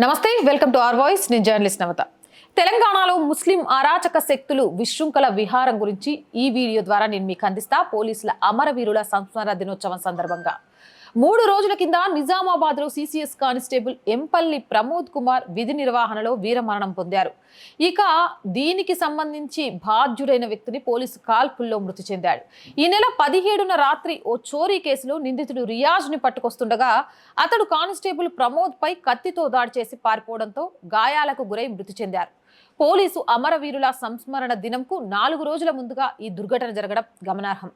నమస్తే welcome to R voice. నేను journalist Navatha. తెలంగాణలో ముస్లిం అరాచక శక్తులు విశృంఖల విహారం గురించి ఈ వీడియో ద్వారా నేను మీకు అందిస్తా. పోలీసుల అమరవీరుల సంస్మరణ దినోత్సవం సందర్భంగా. మూడు రోజుల కింద నిజామాబాద్లో సిసిఎస్ కానిస్టేబుల్ ఎంపల్లి ప్రమోద్ కుమార్ విధి నిర్వహణలో వీరమరణం పొందారు. ఇక దీనికి సంబంధించి బాధ్యుడైన వ్యక్తిని పోలీసు కాల్పుల్లో మృతి చెందాడు. ఈ నెల పదిహేడున రాత్రి ఓ చోరీ కేసులో నిందితుడు రియాజ్ని పట్టుకొస్తుండగా అతడు కానిస్టేబుల్ ప్రమోద్ పై కత్తితో దాడి చేసి పారిపోవడంతో గాయాలకు గురై మృతి చెందారు. పోలీసు అమరవీరుల సంస్మరణ దినంకు నాలుగు రోజుల ముందుగా ఈ దుర్ఘటన జరగడం గమనార్హం.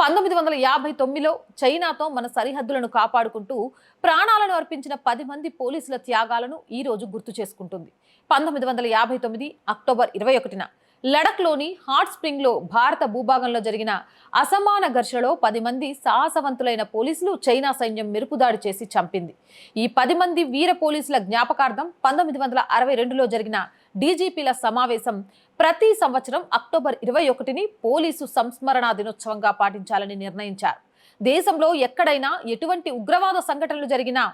పంతొమ్మిది వందల యాభై తొమ్మిదిలో చైనాతో మన సరిహద్దులను కాపాడుకుంటూ ప్రాణాలను అర్పించిన పది మంది పోలీసుల త్యాగాలను ఈ రోజు గుర్తు చేసుకుంటుంది. పంతొమ్మిది వందల యాభై తొమ్మిది అక్టోబర్ ఇరవై ఒకటిన లడఖ్లోని హాట్ స్ప్రింగ్లో భారత భూభాగంలో జరిగిన అసమాన ఘర్షణలో పది మంది సాహసవంతులైన పోలీసులు చైనా సైన్యం మెరుపుదాడి చేసి చంపింది. ఈ పది మంది వీర పోలీసుల జ్ఞాపకార్థం పంతొమ్మిది వందల అరవై రెండులో జరిగిన డీజీపీల సమావేశం ప్రతి సంవత్సరం అక్టోబర్ ఇరవై ఒకటిని పోలీసు సంస్మరణ దినోత్సవంగా పాటించాలని నిర్ణయించారు. దేశంలో ఎక్కడైనా ఎటువంటి ఉగ్రవాద సంఘటనలు జరిగినా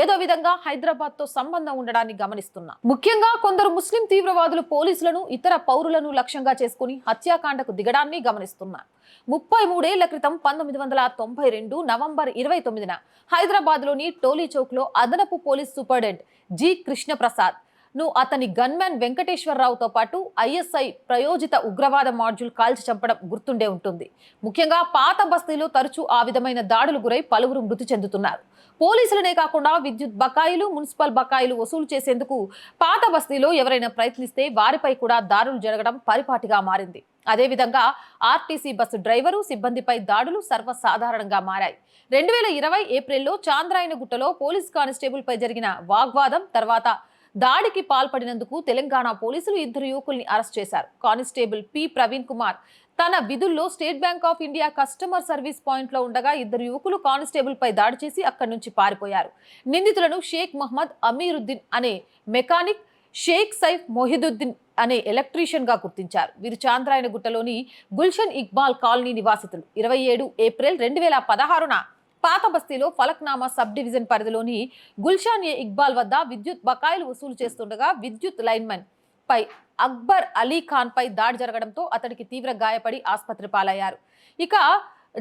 ఏదో విధంగా హైదరాబాద్తో సంబంధం ఉండడాన్ని గమనిస్తున్నా. ముఖ్యంగా కొందరు ముస్లిం తీవ్రవాదులు పోలీసులను ఇతర పౌరులను లక్ష్యంగా చేసుకుని హత్యాకాండకు దిగడాన్ని గమనిస్తున్నా. ముప్పై మూడేళ్ళ క్రితం పంతొమ్మిది వందల తొంభై రెండు నవంబర్ ఇరవై తొమ్మిదిన హైదరాబాద్లోని టోలీ చౌక్లో అదనపు పోలీస్ సూపరింటెండెంట్ జి కృష్ణప్రసాద్ ను అతని గన్మ్యాన్ వెంకటేశ్వరరావుతో పాటు ఐఎస్ఐ ప్రయోజిత ఉగ్రవాద మాడ్యూల్ కాల్చి చంపడం గుర్తుండే ఉంటుంది. ముఖ్యంగా పాత బస్తీలో తరచూ ఆ విధమైన దాడులు గురై పలువురు మృతి చెందుతున్నారు. పోలీసులనే కాకుండా విద్యుత్ బకాయిలు మున్సిపల్ బకాయిలు వసూలు చేసేందుకు పాత బస్తీలో ఎవరైనా ప్రయత్నిస్తే వారిపై కూడా దాడులు జరగడం పరిపాటిగా మారింది. అదేవిధంగా ఆర్టీసీ బస్సు డ్రైవరు సిబ్బందిపై దాడులు సర్వసాధారణంగా మారాయి. రెండు వేల ఇరవై ఏప్రిల్లో చాంద్రాయనగుట్టలో పోలీస్ కానిస్టేబుల్పై జరిగిన వాగ్వాదం తర్వాత దాడికి పాల్పడినందుకు తెలంగాణ పోలీసులు ఇద్దరు యువకుల్ని అరెస్ట్ చేశారు. కానిస్టేబుల్ పి ప్రవీణ్ కుమార్ తన విధుల్లో State Bank of India customer service పాయింట్లో ఉండగా ఇద్దరు యువకులు కానిస్టేబుల్ పై దాడి చేసి అక్కడి నుంచి పారిపోయారు. నిందితులను షేక్ మహమ్మద్ అమీరుద్దీన్ అనే మెకానిక్ షేక్ సైఫ్ మొహిదుద్దీన్ అనే ఎలక్ట్రీషియన్గా గుర్తించారు. వీరు చాంద్రాయనగుట్టలోని గుల్షన్ ఇక్బాల్ కాలనీ నివాసితులు. ఇరవై ఏడు ఏప్రిల్ రెండు వేల పదహారున పాత బస్తీలో ఫలక్నామా సబ్ డివిజన్ పరిధిలోని గుల్షాన్ ఏ ఇక్బాల్ వద్ద విద్యుత్ బకాయిలు వసూలు చేస్తుండగా విద్యుత్ లైన్మెన్ పై అక్బర్ అలీ ఖాన్ పై దాడి జరగడంతో అతడికి తీవ్ర గాయపడి ఆసుపత్రి పాలయ్యారు. ఇక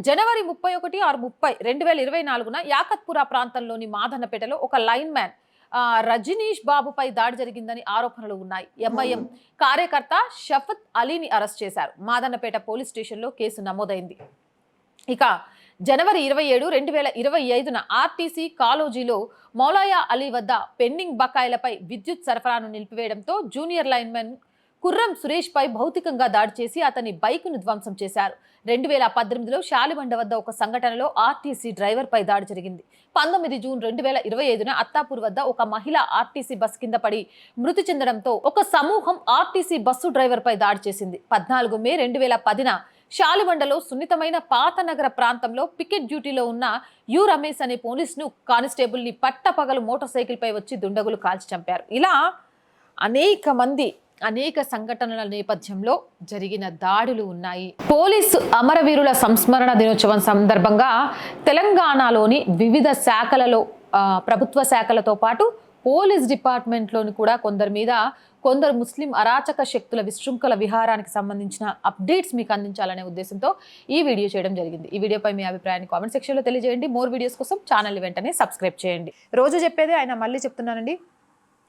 జనవరి ముప్పై ఒకటి ఆరు ముప్పై రెండు వేల ఇరవై నాలుగున యాకత్పురా ప్రాంతంలోని మాధన్నపేటలో ఒక లైన్ మ్యాన్ రజనీష్ బాబుపై దాడి జరిగిందని ఆరోపణలు ఉన్నాయి. ఎంఐఎం కార్యకర్త షఫత్ అలీని అరెస్ట్ చేశారు. మాదన్నపేట పోలీస్ స్టేషన్లో కేసు నమోదైంది. ఇక జనవరి ఇరవై ఏడు రెండు వేల ఇరవై ఐదున ఆర్టీసీ కాలోజీలో మౌలాయా అలీ వద్ద పెండింగ్ బకాయిలపై విద్యుత్ సరఫరాను నిలిపివేయడంతో జూనియర్ లైన్మెన్ కుర్రం సురేష్పై భౌతికంగా దాడి చేసి అతని బైకును ధ్వంసం చేశారు. రెండు వేల పద్దెనిమిదిలో శాలిబండ వద్ద ఒక సంఘటనలో ఆర్టీసీ డ్రైవర్పై దాడి జరిగింది. పంతొమ్మిది జూన్ రెండు వేల ఇరవై ఐదున అత్తాపూర్ వద్ద ఒక మహిళ ఆర్టీసీ బస్ కింద పడి మృతి చెందడంతో ఒక సమూహం ఆర్టీసీ బస్సు డ్రైవర్పై దాడి చేసింది. పద్నాలుగు మే రెండు వేల పదిన శాలిబండలో సున్నితమైన పాత నగర ప్రాంతంలో పికెట్ డ్యూటీలో ఉన్న యు రమేష్ అనే పోలీసును కానిస్టేబుల్ని పట్టపగలు మోటార్ సైకిల్పై వచ్చి దుండగులు కాల్చి చంపారు. ఇలా అనేక మంది అనేక సంఘటనల నేపథ్యంలో జరిగిన దాడులు ఉన్నాయి. పోలీసు అమరవీరుల సంస్మరణ దినోత్సవం సందర్భంగా తెలంగాణలోని వివిధ శాఖలలో ప్రభుత్వ శాఖలతో పాటు పోలీస్ డిపార్ట్మెంట్లోని కూడా కొందరి మీద కొందరు ముస్లిం అరాచక శక్తుల విశృంఖల విహారానికి సంబంధించిన అప్డేట్స్ మీకు అందించాలనే ఉద్దేశంతో ఈ వీడియో చేయడం జరిగింది. ఈ వీడియోపై మీ అభిప్రాయాన్ని కామెంట్ సెక్షన్లో తెలియజేయండి. మోర్ వీడియోస్ కోసం ఛానల్ వెంటనే సబ్స్క్రైబ్ చేయండి. రోజు చెప్పేదే ఆయన మళ్ళీ చెప్తున్నానండి.